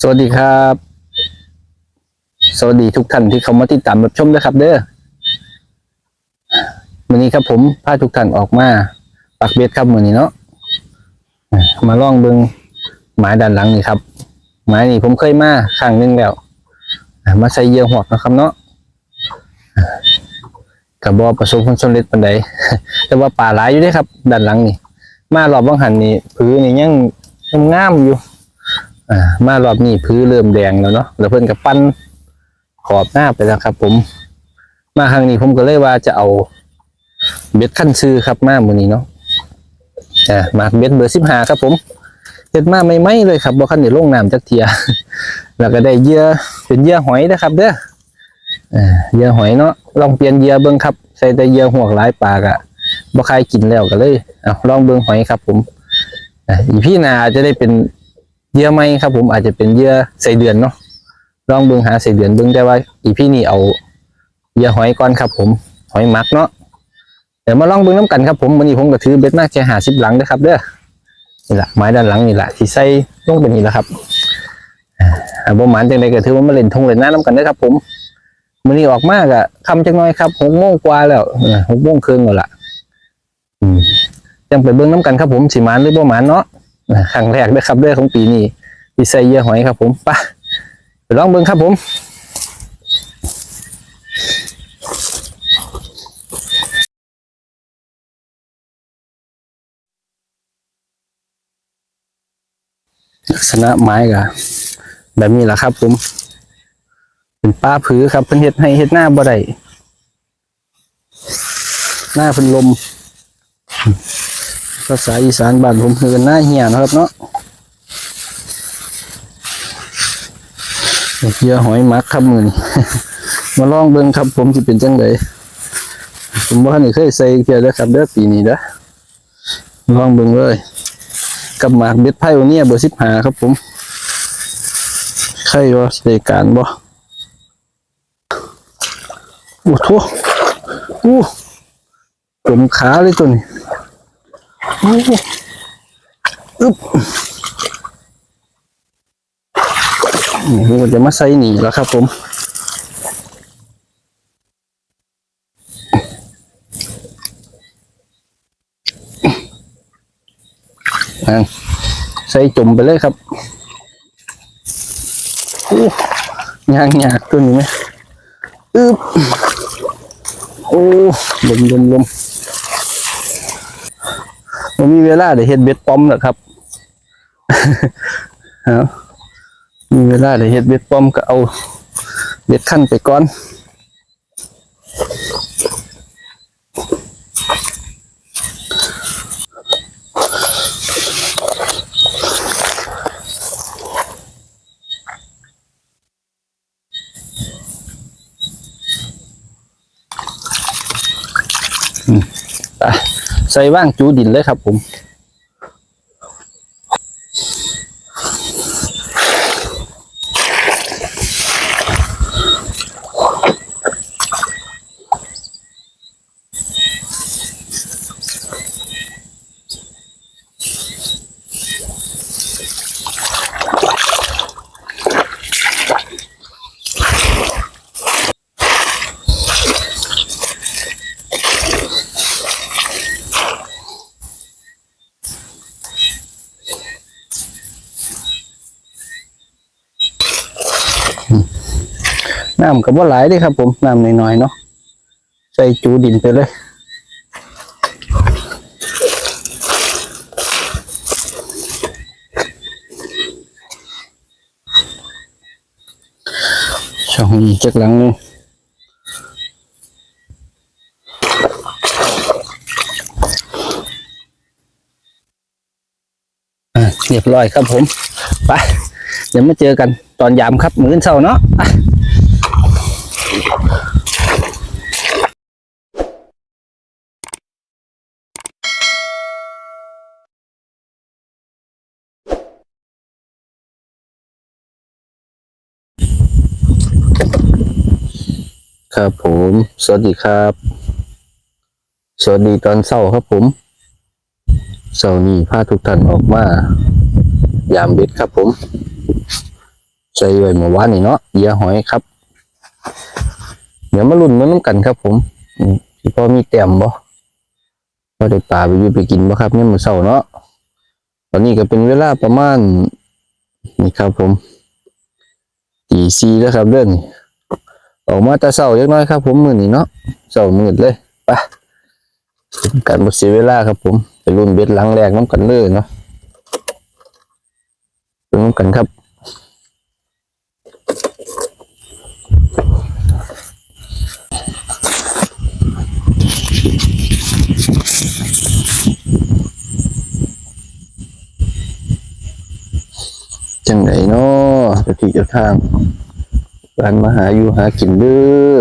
สวัสดีครับ สวัสดีทุกท่านที่เข้ามาติดตามรับชมนะครับ เด้อวันนี้ครับผมพาทุกท่านออกมา ปักเบ็ดครับวันนี้เนาะมาล่องเบิงหมายด้านหลังนี่ครับหมายนี่ผมเคยมาครั้งนึงแล้วมาใส่เยื่อหวกนะครับเนาะอะกับบอประสบผลสำเร็จปันใดแต่ว่าป่าหลายอยู่ด้วยครับด้านหลังนี่ มารอบว่างหันนี่พื้นนี่ยัง งามๆอยู่ อ่ามารอบนี้พื้นเริ่มแดงแล้วเนาะแล้วเพิ่นกับปั้นขอบหน้าไปแล้วครับ ผม มาครั้งนี้ผมก็เลยว่าจะเอาเบ็ดขั้นซื้อครับมามือนี้เนาะอ่ามาเบ็ดเบอร์สิบห้าครับ ผมเบ็ดมาไม่ไหมเลยครับบ่คันได้ลงน้ำจักเทียแล้วก็ได้เหยื่อเป็นเหยื่อหอยนะครับ เด้ออ่าเหยื่อหอยเนาะลองเปลี่ยนเหยื่อเบิ่งครับ ใส่แต่เหยื่อหวกหลายปากอะบ่ใครกินแล้วก็เลยเอาลองเบิ่งหอยครับ ผม อีพี่นาจะได้เป็นเยื่อไหมครับ ผมอาจจะเป็นเยื่อใส่เดือนเนาะลองเบิ่งหาใส่เดือนเบิ่งได้ว่าอีพี่นี่เอาเยื่อหอยก่อนครับ ผมหอยมักเนาะเดี๋ยวมาลองเบิ่งน้ำกันครับผมวันนี้ผมก็ถือเบ็ดมากแค่หาสิบหลังเด้อครับ เด้อนี่แหละไม้ด้านหลังนี่แหละที่ใส่ลงไปนี่แหละครับอ่าบ่หมานจังไดก็ถือว่ามาเล่นทงเล่นน้ำน้ำกันเด้อครับผมวันนี้ออกมากอะคำจังน้อยครับหกโมงกว่าแล้วหกโมงครึ่งแล้วล่ะ อืม จังไปเบิ่งน้ำกันครับผมสิหมานหรือบ่หมานเนาะครั้งแรกเด้อครับด้อของปีนี้ที่ใส่เยื่อหอยครับผมไปไปลองเบิ่งครับผมลักษณะไม้ก็แบบนี้แหละครับผม เป็นป้าผือครับเพิ่นเฮ็ดให้เฮ็ดหน้าบ่ได้หน้าเพิ่นลม ภาษาอีสานบ้านผมคือหน้าเหี่ยนะครับเนาะเกียหอยมักครับมือนมาลองเบิ่งครับผมจะเป็นจังไดผมว่านี่เคยใส่เกียร์แล้วครับเด้อปีนี้เด้อลองเบิ่งเลยกับหมากเบ็ดไพ่วันนี้เบอร์สิบห้าครับผมใครว่าใส่การบ่โอ้โหโอ้จมขาเลยตัวนี้ อ้โหอึ๊บนี่จะมาใส่หนีแล้วครับผมอะใส่จุ่มไปเลยครับโอ้ยางยากตัวนี้ไหมอึ๊บโอ้ลมลมลม ผมมีเวลาได้เฮ็ดเบ็ดป้อมแล้วครับมีเวลาได้เฮ็ดเบ็ดป้อมก็เอาเบ็ดขั้นไปก่อน ใส่ว่างจูดินเลยครับผม น้ำกับว่าหลายเด้ครับ ผมน้ำน้อยๆเนาะใส่จูดินไปเลยช่องอีกจากหลังนึงอะเรียบร้อยครับผม ไป เดี๋ยวมาเจอกันตอนยามครับ มื้อเช้าเนาะ ครับผม สวัสดีครับ สวัสดีตอนเช้าครับผมเช้านี้พาทุกท่านออกมา ยามเบ็ดครับผมใส่ไว้เมื่อวานนี่เนาะเหยื่อหอยครับ เดี๋ยวมาลุ้นมาน้ำกันครับผมอืมสิพอมีแต้มบ่พอได้ปลาไปยู่ไปกินบ่ครับเนี่ยมมื้อเช้าเนาะตอนนี้ก็เป็นเวลาประมาณนี่ครับผมตีสี่แล้วครับเรื่องนี้ ออกมาแต่เช้าเล็กน้อยครับ ผมมือนี้เนาะเช้ามืดเลยไปเป็นการบ่เสียเวลาครับ ผมไปรุ่นเบ็ดหลังแรกน้ำกันเลยเนาะน้ำกันครับจังไหนเนาะจะที่เจะทาง การมาหาอยู่หากินเด้อ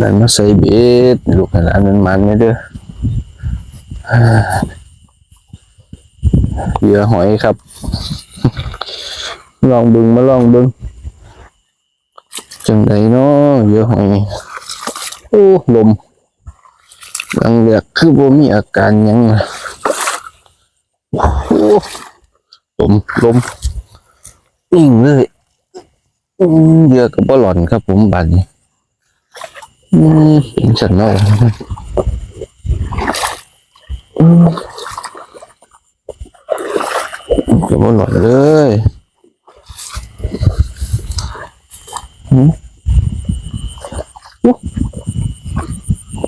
การมาใส่เบ็ดลูกหลานมันมันไม่เด้อเหยื่อหอยครับ ลองบึงมาลองบึงจังไหนเนาะเหยื่อหอย โอ้ลมบางเลือกคือบ่มีอาการยังโอ้ลมลมนิ่งเลย เรือกับบอลลอนครับผมบัดนี้อืมเป็นสันนอกอืมกับบอลลอนเลยหืม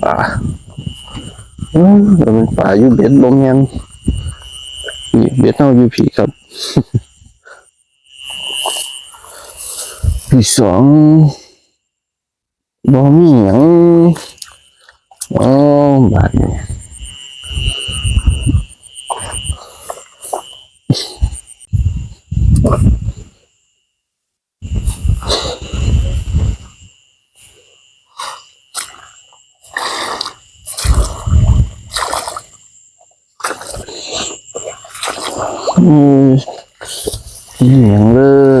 ป่าอืมเดี๋ยวมันป่าอยู่เบ็ดลมยังเบ็ดเอาอยู่ผีครับ ที่สองบ่มีหยังอ๋อบาดนี้อืมมีหยังเลยว้าวไก่เด็ดเลย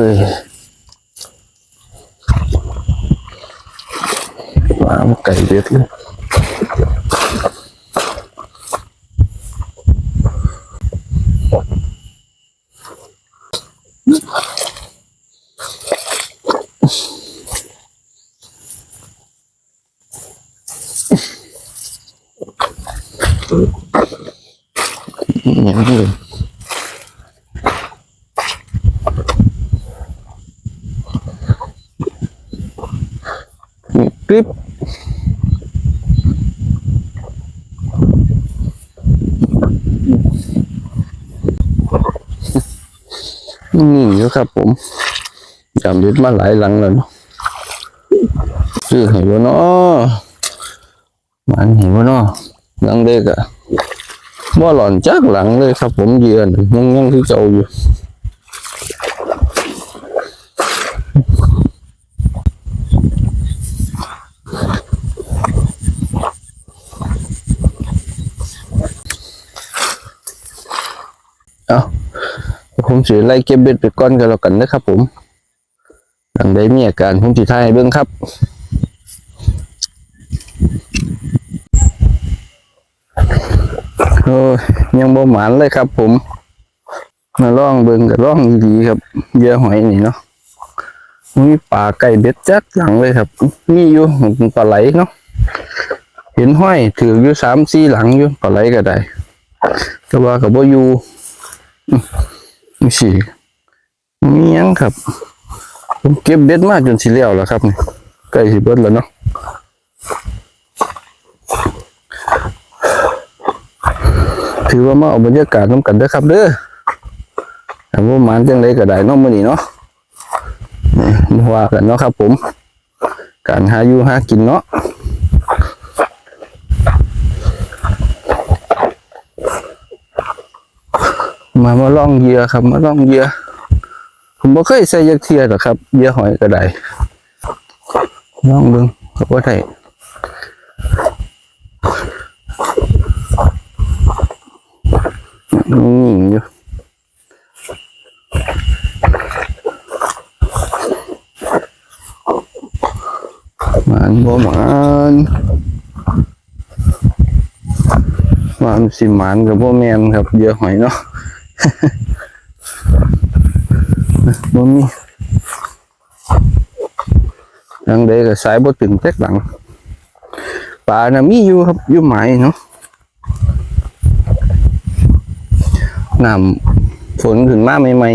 มีหยังเนี่กริบนี่อยู่ครับผมจำยึดมาหลายหลังแล้วเนาะซื้อให้บ่เนาะมันเห็นบ่เนาะหลังเด็กอะบ่หล่อนจักหลังเลยครับผมเยือนยังยังที่เจ้าอยู่ ผมสิไล่เก็บเบ็ดไปก่อนกันแล้วกันนะครับผมหลังได้มีอาการผมสิทายเบิ่งครับโอ้ยยังบ่หมานเลยครับ ผม มาล่องเบิ่งกับล่องดีๆครับเยื่อหอยนี่เนาะมีปลาไก่เบ็ดจักหลังเลยครับ มีอยู่ปลาไหลเนาะเห็นห้อยถืออยู่สามสี่หลังอยู่ปลาไหลก็ได้แต่ว่ากับบ่อยู่ มีสีมียังครับ ผมเก็บเบ็ดมากจนสิเลี้ยวแล้วครับนี่ใกล้สิเบิดแล้วเนาะถือว่ามาเอาบรรยากาศน้ำกันเด้อครับเด้อแต่ว่ามันจังเลยก็ได้เน้องมื้อนี้เนาะนี่มาว่ากันเนาะครับ ผม การหาอยู่หากินเนาะ มามาล่องเหยื่อครับ มาล่องเหยื่อผมบ่เคยใส่ยักเทียหรอกครับเหยื่อหอยก็ได้ลองเบิ่งครับว่าได้นิ่งอยู่มานบ่มานมานสิมานกับบ่แมนครับเหยื่อหอยเนาะ บ่มีทางใดก็สายบ่ตึงแตกหลังปลาน่ะมีอยู่ครับอยู่หมายเนาะน้ำฝนขึ้นมาใหม่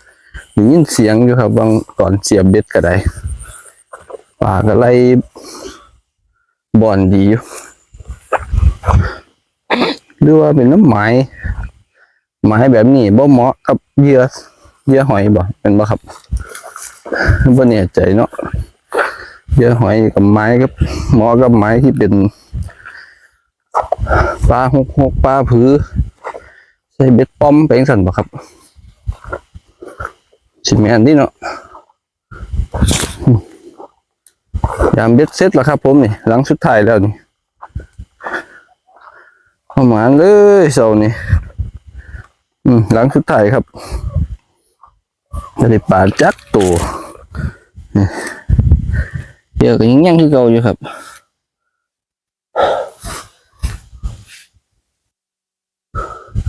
ๆได้ยินเสียงอยู่ครับบางตอนเสียบเบ็ดก็ได้ปลาก็ไล่บ่อนดีอยู่หรือว่าเป็นน้ำไหม ไหมแบบนี้บ่เหมาะกับเหยื่อเหยื่อหอยบ่เป็นบ่ครับบ่แน่ใจเนาะเหยื่อหอยกับไม้กับเหมาะกับไม้ที่เป็นปลาหกหกปลาผือใช้เบ็ดป้อมไปจังซั่นบ่ครับสิแม่นดิเนาะยามเบ็ดเสร็จแล้วครับ ผมนี่ หลังสุดท้ายแล้วนี่เข้ามาเลยเสานี่ อืมหลังสุดท้ายครับจะได้ปลาจักตัวเดี๋ยวก็ยังยังคือเก่าอยู่ครับ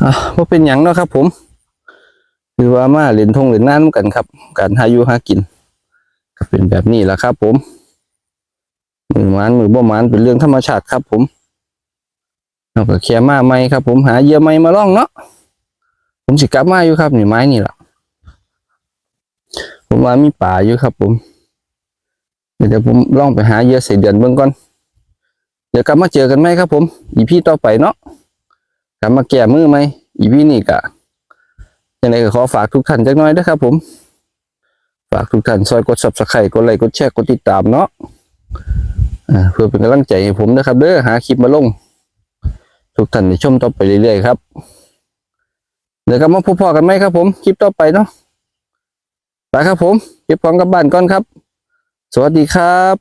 อะว่าเป็นหยังเนาะครับ ผมคือว่ามาเล่นทงเล่นน้ำกันครับ การหาอยู่หากิน ก็เป็นแบบนี้แหละครับ ผมมือมันมือบ่มันเป็นเรื่องธรรมชาติครับ ผมเราก็แค่มาใหม่ครับ ผมหาเยื่อใหม่มาล่องเนาะ ผมสิกลับมาอยู่ครับนี่ไม้นี่แหละผมว่ามีป่าอยู่ครับ ผมเดี๋ยวผมล่องไปหาเหยื่อใส่เดือนเบิ่งก่อน เดี๋ยวกลับมาเจอกันไหมครับ ผม อีพี่ต่อไปเนาะกลับมาแก้มือไหมอีพี่นี่กะยังไงก็ขอฝากทุกท่านจักหน้อยนะครับ ผม ฝากทุกท่านซอยกด subscribe กดไลค์กดแชร์กดติดตามเนาะเพื่อเป็นกำลังใจให้ผมนะครับ เด้อหาคลิปมาลง ทุกท่านได้ชมต่อไปเรื่อยๆครับ เดี๋ยวกลับมาพบพอกันไหมครับผม คลิปต่อไปเนาะไปครับผมเก็บของกลับบ้านก่อนครับ สวัสดีครับ